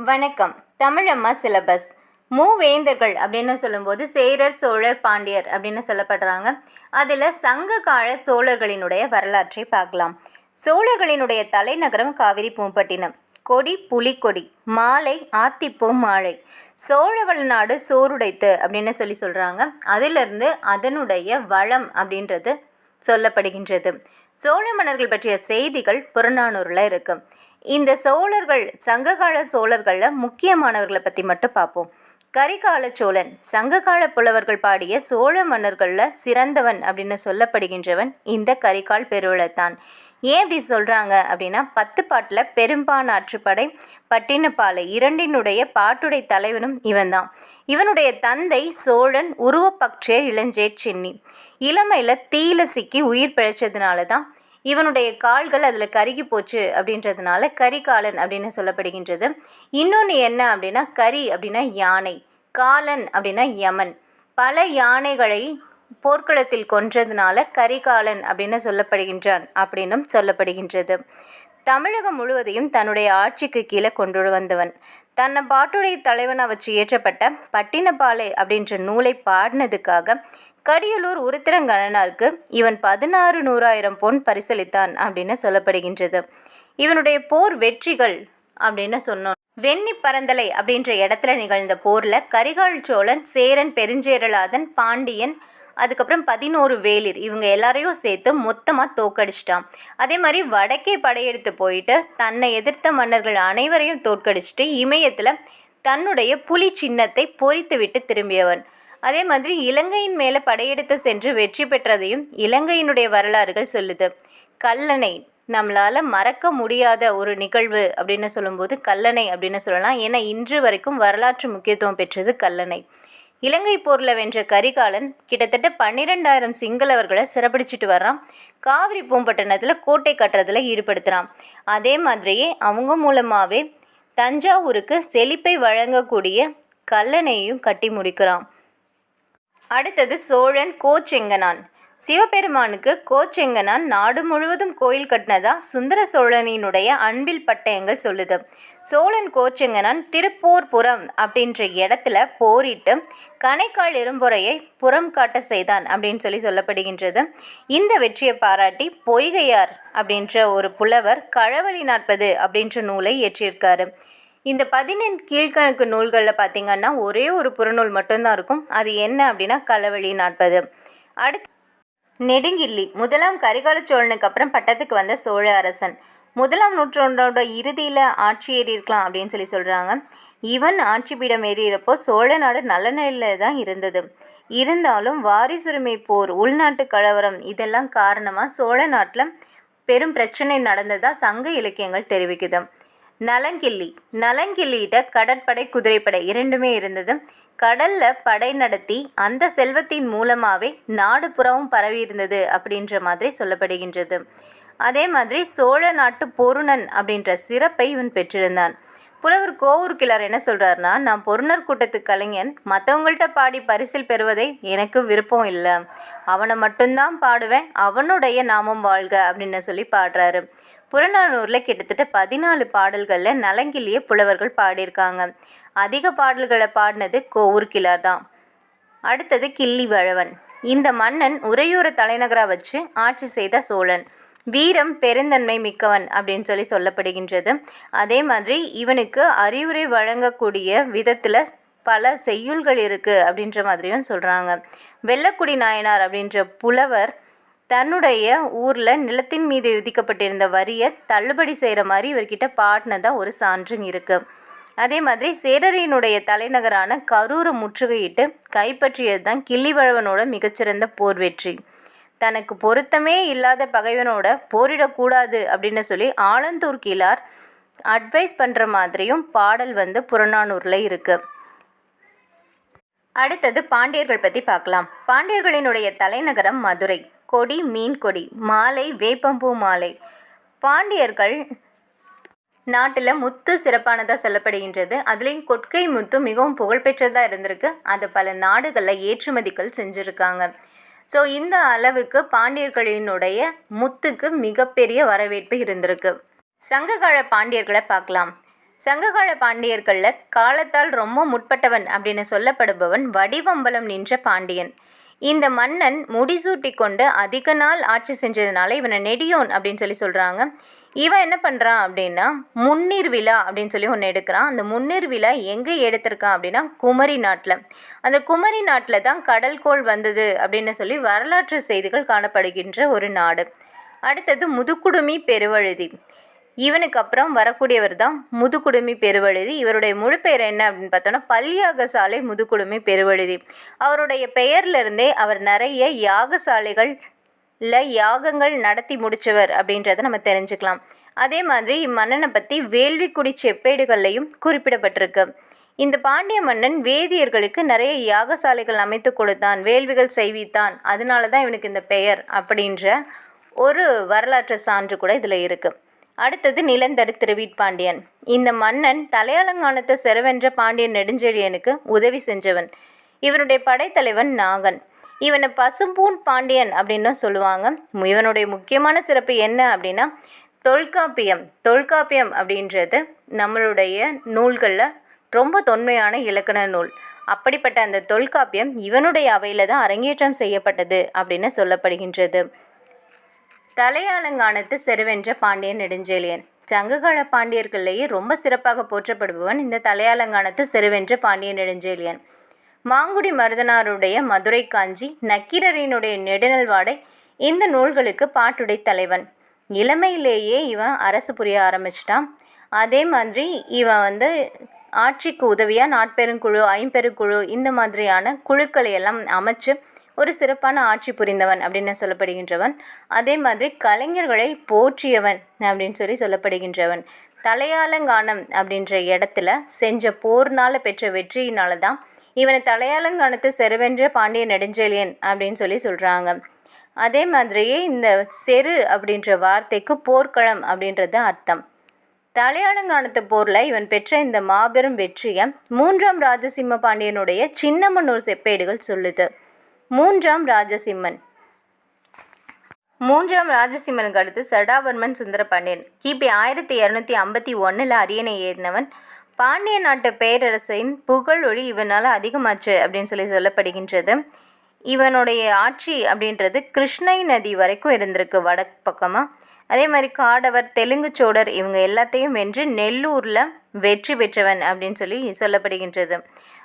வணக்கம். தமிழம்மா சிலபஸ் மூவேந்தர்கள் அப்படின்னு சொல்லும்போது சேரர் சோழர் பாண்டியர் அப்படின்னு சொல்லப்படுறாங்க. அதில் சங்க கால சோழர்களினுடைய வரலாற்றை பார்க்கலாம். சோழர்களினுடைய தலைநகரம் காவிரி பூம்பட்டினம். கொடி புலிக்கொடி மாலை ஆத்திப்பூ மாலை. சோழவள நாடு சோறுடைத்து அப்படின்னு சொல்லி சொல்கிறாங்க அதிலிருந்து அதனுடைய வளம் அப்படின்றது சொல்லப்படுகின்றது. சோழ மன்னர்கள் பற்றிய செய்திகள் புறநானூரில் இருக்குது இந்த சோழர்கள் சங்ககால சோழர்களில் முக்கியமானவர்களை பற்றி மட்டும் பார்ப்போம் கரிகால சோழன் சங்ககால புலவர்கள் பாடிய சோழ மன்னர்களில் சிறந்தவன் அப்படின்னு சொல்லப்படுகின்றவன் இந்த கரிகால் பெருவளத்தான் ஏன் இப்படி சொல்கிறாங்க அப்படின்னா பத்து பாட்டில் பெரும்பானாற்றுப்படை பட்டினப்பாலை இரண்டினுடைய பாட்டுடை தலைவனும் இவன்தான் இவனுடைய தந்தை சோழன் உருவப்பக்ஷே இளஞ்சேட் சென்னி. இளமையில் தீயில சிக்கி உயிர் பிழைச்சதுனால தான் இவனுடைய கால்கள் அதில் கருகி போச்சு அப்படின்றதுனால கரிகாலன் அப்படின்னு சொல்லப்படுகின்றது. இன்னொன்று என்ன அப்படின்னா கரி அப்படின்னா யானை காலன் அப்படின்னா யமன். பல யானைகளை போர்க்களத்தில் கொன்றதுனால கரிகாலன் அப்படின்னு சொல்லப்படுகின்றான் அப்படின்னும் சொல்லப்படுகின்றது. தமிழகம் முழுவதையும் தன்னுடைய ஆட்சிக்கு கீழே கொண்டு வந்தவன். தன்னை பாட்டுடைய தலைவனாக வச்சு இயற்றப்பட்ட பட்டினப்பாலை அப்படின்ற நூலை பாடினதுக்காக கடியலூர் உருத்திரங்கணனாருக்கு இவன் பதினாறு நூறாயிரம் பொன் பரிசளித்தான் அப்படின்னு சொல்லப்படுகின்றது. இவனுடைய போர் வெற்றிகள் அப்படின்னு சொன்னோம். வெண்ணி பரந்தலை அப்படின்ற இடத்துல நிகழ்ந்த போரில் கரிகால் சோழன் சேரன் பெருஞ்சேரலாதன் பாண்டியன் அதுக்கப்புறம் பதினோரு வேலிர் இவங்க எல்லாரையும் சேர்த்து மொத்தமாக தோக்கடிச்சிட்டான் அதே மாதிரி வடக்கே படையெடுத்து போயிட்டு தன்னை எதிர்த்த மன்னர்கள் அனைவரையும் தோற்கடிச்சிட்டு இமயத்தில் தன்னுடைய புலி சின்னத்தை பொறித்து விட்டு திரும்பியவன். அதே மாதிரி இலங்கையின் மேலே படையெடுத்து சென்று வெற்றி பெற்றதையும் இலங்கையினுடைய வரலாறுகள் சொல்லுது. கல்லணை நம்மளால் மறக்க முடியாத ஒரு நிகழ்வு அப்படின்னு சொல்லும்போது கல்லணை அப்படின்னு சொல்லலாம். ஏன்னா இன்று வரைக்கும் வரலாற்று முக்கியத்துவம் பெற்றது கல்லணை. இலங்கை போரில் வென்ற கரிகாலன் கிட்டத்தட்ட பன்னிரெண்டாயிரம் சிங்களவர்களை சிறப்பிடிச்சிட்டு வர்றான். காவிரி பூம்பட்டினத்தில் கோட்டை கட்டுறதுல ஈடுபடுத்துகிறான் அதே மாதிரியே அவங்க மூலமாகவே தஞ்சாவூருக்கு செழிப்பை வழங்கக்கூடிய கல்லணையையும் கட்டி முடிக்கிறான். அடுத்தது சோழன் கோச்செங்கனான். சிவபெருமானுக்கு கோச்செங்கனான் நாடு முழுவதும் கோயில் கட்டினதா சுந்தர சோழனினுடைய அன்பில் பட்டயங்கள் சொல்லுது. சோழன் கோச்செங்கனான் திருப்போர்புரம் அப்படின்ற இடத்துல போரிட்டு கணைக்கால் இரும்புறையை புறம் காட்ட செய்தான் அப்படின்னு சொல்லி சொல்லப்படுகின்றது. இந்த வெற்றியை பாராட்டி பொய்கையார் அப்படின்ற ஒரு புலவர் களவழி நாற்பது அப்படின்ற நூலை இயற்றியிருக்காரு. இந்த பதினெண் கீழ்கணக்கு நூல்களில் பார்த்திங்கன்னா ஒரே ஒரு புறநூல் மட்டும்தான் இருக்கும். அது என்ன அப்படின்னா களவெளி நாற்பது. அடுத்து நெடுங்கில்லி முதலாம் கரிகால சோழனுக்கு அப்புறம் பட்டத்துக்கு வந்த சோழ அரசன். முதலாம் நூற்றாண்டோட இறுதியில் ஆட்சி ஏறி இருக்கலாம் அப்படின்னு சொல்லி சொல்கிறாங்க இவன் ஆட்சி பீடம் ஏறியிருப்போ சோழ நாடு நல்ல நிலையில் தான் இருந்தது. இருந்தாலும் வாரிசுரிமை போர் உள்நாட்டு கலவரம் இதெல்லாம் காரணமாக சோழ நாட்டில் பெரும் பிரச்சனை நடந்ததாக சங்க இலக்கியங்கள் தெரிவிக்குது. நலங்கிள்ளி. நலங்கிள்ளியிட்ட கடற்படை குதிரைப்படை இரண்டுமே இருந்தது கடலில் படை நடத்தி அந்த செல்வத்தின் மூலமாகவே நாடு புறவும் பரவி இருந்தது அப்படின்ற மாதிரி சொல்லப்படுகின்றது. அதே மாதிரி சோழ நாட்டு பொருணன் அப்படின்ற சிறப்பை இவன் பெற்றிருந்தான். புலவர் கோவூர் கிளார் என்ன சொல்கிறாருன்னா நான் பொருணர் கூட்டத்து கலைஞன் மற்றவங்கள்ட்ட பாடி பரிசில் பெறுவதை எனக்கு விருப்பம் இல்லை. அவனை மட்டும்தான் பாடுவேன் அவனுடைய நாமம் வாழ்க அப்படின்னு சொல்லி பாடுறாரு. புறநானூரில் கிட்டத்தட்ட பதினாலு பாடல்களில் நலங்கிலிய புலவர்கள் பாடியிருக்காங்க. அதிக பாடல்களை பாடினது கோவூர்கிலார் தான். அடுத்தது கிள்ளி வழவன். இந்த மன்னன் உறையூர தலைநகராக வச்சு ஆட்சி செய்த சோழன். வீரம் பெருந்தன்மை மிக்கவன் அப்படின்னு சொல்லி சொல்லப்படுகின்றது. அதே மாதிரி இவனுக்கு அறிவுரை வழங்கக்கூடிய விதத்தில் பல செய்யுள்கள் இருக்குது அப்படின்ற மாதிரியும் சொல்கிறாங்க வெள்ளக்குடி நாயனார் அப்படின்ற புலவர் தன்னுடைய ஊரில் நிலத்தின் மீது விதிக்கப்பட்டிருந்த வரியை தள்ளுபடி செய்கிற மாதிரி இவர்கிட்ட பாடினதாக ஒரு சான்றும் இருக்குது அதே மாதிரி சேரரினுடைய தலைநகரான கரூரை முற்றுகையிட்டு கைப்பற்றியது தான் கிள்ளிவழவனோட மிகச்சிறந்த போர் வெற்றி. தனக்கு பொருத்தமே இல்லாத பகைவனோட போரிடக்கூடாது அப்படின்னு சொல்லி ஆலந்தூர் கிளார் அட்வைஸ் பண்ணுற மாதிரியும் பாடல் வந்து புறநானூரில் இருக்குது அடுத்தது பாண்டியர்கள் பற்றி பார்க்கலாம். பாண்டியர்களினுடைய தலைநகரம் மதுரை. கொடி மீன் கொடி மாலை வேப்பம்பூ மாலை. பாண்டியர்கள் நாட்டில் முத்து சிறப்பானதாக சொல்லப்படுகின்றது. அதுலேயும் கொட்கை முத்து மிகவும் புகழ்பெற்றதாக இருந்திருக்கு. அதை பல நாடுகளில் ஏற்றுமதிகள் செஞ்சுருக்காங்க. ஸோ இந்த அளவுக்கு பாண்டியர்களினுடைய முத்துக்கு மிகப்பெரிய வரவேற்பு இருந்திருக்கு. சங்ககால பாண்டியர்களை பார்க்கலாம். சங்ககால பாண்டியர்களில் காலத்தால் ரொம்ப முற்பட்டவன் அப்படின்னு சொல்லப்படுபவன் வடிவம்பலம் நின்ற பாண்டியன். இந்த மன்னன் முடிசூட்டி கொண்டு அதிக நாள் ஆட்சி செஞ்சதுனால இவனை நெடியோன் அப்படின்னு சொல்லி சொல்கிறாங்க இவன் என்ன பண்ணுறான் அப்படின்னா முன்னீர் விழா அப்படின்னு சொல்லி ஒன்று எடுக்கிறான். அந்த முன்னீர் விழா எங்கே எடுத்திருக்கான் அப்படின்னா குமரி நாட்டில். அந்த குமரி நாட்டில் தான் கடல்கோள் வந்தது அப்படின்னு சொல்லி வரலாற்று செய்திகள் காணப்படுகின்ற ஒரு நாடு. அடுத்தது முதுகுடுமி பெருவழுதி. இவனுக்கு அப்புறம் வரக்கூடியவர் தான் முதுகுடுமி பெருவழுதி. இவருடைய முழு பெயர் என்ன அப்படின்னு பார்த்தோன்னா பல்யாகசாலை முதுகுடுமி பெருவழுதி. அவருடைய பெயர்லேருந்தே அவர் நிறைய யாகசாலைகள் இல்லை யாகங்கள் நடத்தி முடித்தவர் அப்படின்றத நம்ம தெரிஞ்சுக்கலாம். அதே மாதிரி இம்மன்னனை பற்றி வேள்விக்குடி செப்பேடுகள்லையும் குறிப்பிடப்பட்டிருக்கு. இந்த பாண்டிய மன்னன் வேதியர்களுக்கு நிறைய யாகசாலைகள் அமைத்து கொடுத்தான் வேள்விகள் செய்வித்தான். அதனால தான் இவனுக்கு இந்த பெயர் அப்படின்ற ஒரு வரலாற்று சான்று கூட இதில் இருக்குது அடுத்தது நிலந்தரு திருவீட்பாண்டியன் இந்த மன்னன் தலையாலங்கானத்தை செலவென்ற பாண்டியன் நெடுஞ்செழியனுக்கு உதவி செஞ்சவன். இவனுடைய படைத்தலைவன் நாகன். இவனை பசும்பூன் பாண்டியன் அப்படின்னு சொல்லுவாங்க. இவனுடைய முக்கியமான சிறப்பு என்ன அப்படின்னா தொல்காப்பியம் தொல்காப்பியம் அப்படின்றது நம்மளுடைய நூல்களில் ரொம்ப தொன்மையான இலக்கண நூல். அப்படிப்பட்ட அந்த தொல்காப்பியம் இவனுடைய அவையில் தான் அரங்கேற்றம் செய்யப்பட்டது அப்படின்னு சொல்லப்படுகின்றது. தலையாலங்கானத்து செருவென்ற பாண்டியன் நெடுஞ்செழியன். சங்ககால பாண்டியர்கள்லேயே ரொம்ப சிறப்பாக போற்றப்படுபவன் இந்த தலையாலங்கானத்து செருவென்ற பாண்டிய நெடுஞ்செழியன். மாங்குடி மருதனாருடைய மதுரை காஞ்சி நக்கீரரினுடைய நெடுநல்வாடை இந்த நூல்களுக்கு பாட்டுடை தலைவன். இளமையிலேயே இவன் அரசு புரிய ஆரம்பிச்சிட்டான். அதே மாதிரி இவன் வந்து ஆட்சிக்கு உதவியாக நாட்பெருங்குழு ஐம்பெருங்குழு இந்த மாதிரியான குழுக்களை எல்லாம் அமைச்சு ஒரு சிறப்பான ஆட்சி புரிந்தவன் அப்படின்னு சொல்லப்படுகின்றவன். அதே மாதிரி கலைஞர்களை போற்றியவன் அப்படின்னு சொல்லி சொல்லப்படுகின்றவன். தலையாலங்கானம் அப்படின்ற இடத்துல செஞ்ச போர்னால் பெற்ற வெற்றியினால தான் இவனை தலையாலங்கானத்து செருவென்ற பாண்டிய நெடுஞ்செழியன் அப்படின்னு சொல்லி சொல்கிறாங்க அதே மாதிரியே இந்த செரு அப்படின்ற வார்த்தைக்கு போர்க்களம் அப்படின்றது அர்த்தம். தலையாலங்கானத்து போரில் இவன் பெற்ற இந்த மாபெரும் வெற்றியை மூன்றாம் ராஜசிம்ம பாண்டியனுடைய சின்னமனூர் செப்பேடுகள் சொல்லுது. மூன்றாம் ராஜசிம்மன். மூன்றாம் ராஜசிம்மனுக்கு அடுத்து சடாவர்மன் சுந்தரபாண்டியன் கிபி ஆயிரத்தி இரநூத்தி ஐம்பத்தி ஒன்றில் அரியணை ஏறினவன். பாண்டிய நாட்டு பேரரசின் புகழ் ஒளி இவனால் அதிகமாச்சு அப்படின்னு சொல்லி சொல்லப்படுகின்றது. இவனுடைய ஆட்சி அப்படின்றது கிருஷ்ணை நதி வரைக்கும் இருந்திருக்கு வடக்கு பக்கமாக அதே மாதிரி காடவர் தெலுங்கு சோழர் இவங்க எல்லாத்தையும் வென்று நெல்லூரில் வெற்றி பெற்றவன் அப்படின்னு சொல்லி சொல்லப்படுகின்றது.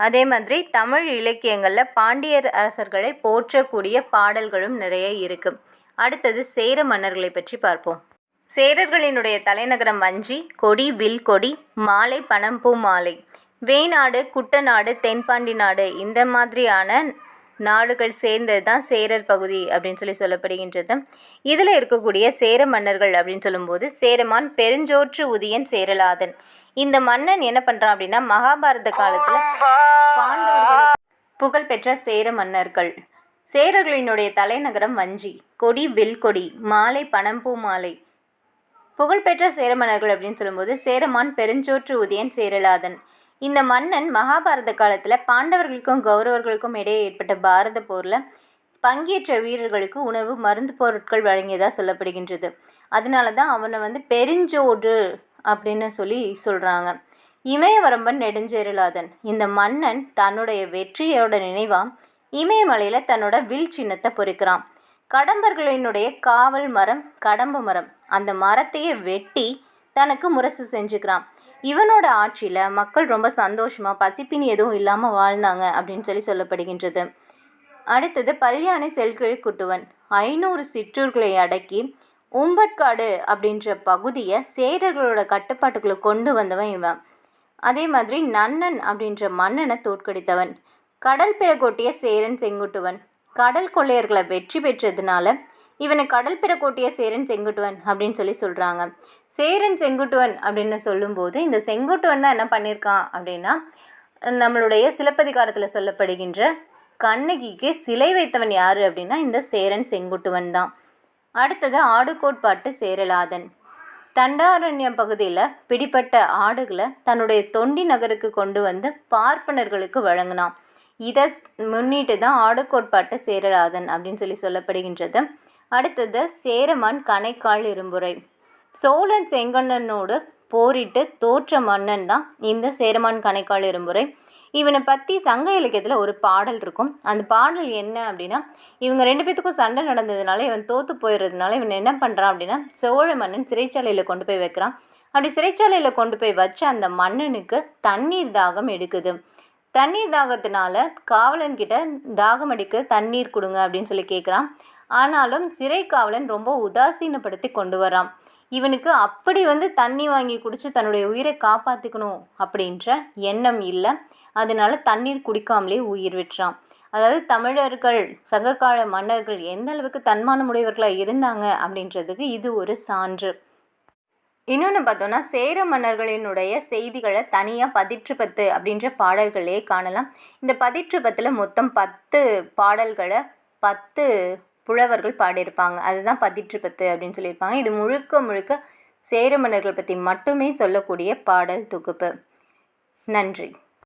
அதே மாதிரி தமிழ் இலக்கியங்களில் பாண்டியர் அரசர்களை போற்றக்கூடிய பாடல்களும் நிறைய இருக்குது அடுத்தது சேர மன்னர்களை பற்றி பார்ப்போம். சேரர்களினுடைய தலைநகரம் வஞ்சி கொடி வில் கொடி மாலை பணம்பூ மாலை. வேநாடு குட்டநாடு தென்பாண்டி நாடு இந்த மாதிரியான நாடுகள் சேர்ந்தது தான் சேரர் பகுதி அப்படின்னு சொல்லி சொல்லப்படுகின்றது. இதில் இருக்கக்கூடிய சேர மன்னர்கள் அப்படின்னு சொல்லும்போது சேரமான் பெருஞ்சோற்று உதியன் சேரலாதன். இந்த மன்னன் என்ன பண்ணுறான் அப்படின்னா மகாபாரத காலத்தில் பாண்டவர்கள் புகழ்பெற்ற சேர மன்னர்கள். சேரர்களினுடைய தலைநகரம் வஞ்சி. கொடி வில் கொடி மாலை பணம்பூ மாலை. புகழ்பெற்ற சேர மன்னர்கள் அப்படின்னு சொல்லும்போது சேரமான் பெருஞ்சோற்று உதயன் சேரலாதன். இந்த மன்னன் மகாபாரத காலத்தில் பாண்டவர்களுக்கும் கௌரவர்களுக்கும் இடையே ஏற்பட்ட பாரத போரில் பங்கேற்ற வீரர்களுக்கு உணவு மருந்து பொருட்கள் வழங்கியதாக சொல்லப்படுகின்றது. அதனால தான் அவனை வந்து பெருஞ்சோடு அப்படின்னு சொல்லி சொல்கிறாங்க இமயவரம்பன் நெடுஞ்சேரலாதன் இந்த மன்னன் தன்னுடைய வெற்றியோட நினைவாக இமயமலையில் தன்னோட வில் சின்னத்தை பொறிக்கிறான். கடம்பர்களினுடைய காவல் மரம் கடம்பு மரம். அந்த மரத்தையே வெட்டி தனக்கு முரசு செஞ்சுக்கிறான். இவனோட ஆட்சியில் மக்கள் ரொம்ப சந்தோஷமாக பசிப்பினி எதுவும் இல்லாமல் வாழ்ந்தாங்க அப்படின்னு சொல்லி சொல்லப்படுகின்றது. அடுத்தது பல்யானை செல்கிழி குட்டுவன். ஐநூறு சிற்றூர்களை அடக்கி உம்பட்காடு அப்படின்ற பகுதியை சேரர்களோட கட்டுப்பாட்டுக்குள்ளே கொண்டு வந்தவன் இவன். அதே மாதிரி நன்னன் அப்படின்ற மன்னனை தோற்கடித்தவன். கடல் பிறகோட்டிய சேரன் செங்குட்டுவன். கடல் கொள்ளையர்களை வெற்றி பெற்றதுனால இவனை கடல் பிறக்கோட்டிய சேரன் செங்குட்டுவன் அப்படின்னு சொல்லி சொல்கிறாங்க சேரன் செங்குட்டுவன் அப்படின்னு சொல்லும்போது இந்த செங்குட்டுவன் தான் என்ன பண்ணியிருக்கான் அப்படின்னா நம்மளுடைய சிலப்பதிகாரத்தில் சொல்லப்படுகின்ற கண்ணகிக்கு சிலை வைத்தவன் யார் அப்படின்னா இந்த சேரன் செங்குட்டுவன் தான். அடுத்தது ஆடுகோட்பாட்டு சேரலாதன். தண்டாரண்யம் பகுதியில் பிடிப்பட்ட ஆடுகளை தன்னுடைய தொண்டி நகருக்கு கொண்டு வந்து பார்ப்பனர்களுக்கு வழங்கினான். இதை முன்னிட்டு தான் ஆடுகோட்பாட்டு சேரலாதன் அப்படின்னு சொல்லி சொல்லப்படுகின்றது. அடுத்தது சேரமான் கணைக்கால் இரும்புரை. சோழன் செங்கண்ணனோடு போரிட்டு தோற்ற மன்னன் தான் இந்த சேரமான் கணைக்கால் இரும்புரை. இவனை பற்றி சங்க இலக்கியத்தில் ஒரு பாடல் இருக்கும். அந்த பாடல் என்ன அப்படின்னா இவங்க ரெண்டு பேத்துக்கும் சண்டை நடந்ததுனால இவன் தோற்று போயிடுறதுனால இவன் என்ன பண்ணுறான் அப்படின்னா சோழ மன்னன் சிறைச்சாலையில் கொண்டு போய் வைக்கிறான். அப்படி சிறைச்சாலையில் கொண்டு போய் வச்ச அந்த மன்னனுக்கு தண்ணீர் தாகம் எடுக்குது. தண்ணீர் தாகத்தினால காவலன்கிட்ட தாகம் அடிக்க தண்ணீர் கொடுங்க அப்படின்னு சொல்லி கேட்குறான் ஆனாலும் சிறை காவலன் ரொம்ப உதாசீனப்படுத்தி கொண்டு வரான் இவனுக்கு அப்படி வந்து தண்ணி வாங்கி குடித்து தன்னுடைய உயிரை காப்பாற்றிக்கணும் அப்படின்ற எண்ணம் இல்லை. அதனால தண்ணீர் குடிக்காமலே உயிர் விட்டுறான். அதாவது தமிழர்கள் சங்ககால மன்னர்கள் எந்த அளவுக்கு தன்மானமுடையவர்களாக இருந்தாங்க அப்படின்றதுக்கு இது ஒரு சான்று. இன்னொன்று பார்த்தோன்னா சேர மன்னர்களினுடைய செய்திகளை தனியாக பதிற்றுப்பத்து அப்படின்ற பாடல்களே காணலாம். இந்த பதிற்றுப்பத்தில் மொத்தம் பத்து பாடல்களை பத்து புலவர்கள் பாடியிருப்பாங்க. அதுதான் பதிற்றுப்பத்து அப்படின்னு சொல்லியிருப்பாங்க. இது முழுக்க முழுக்க சேர மன்னர்கள் பற்றி மட்டுமே சொல்லக்கூடிய பாடல் தொகுப்பு. நன்றி.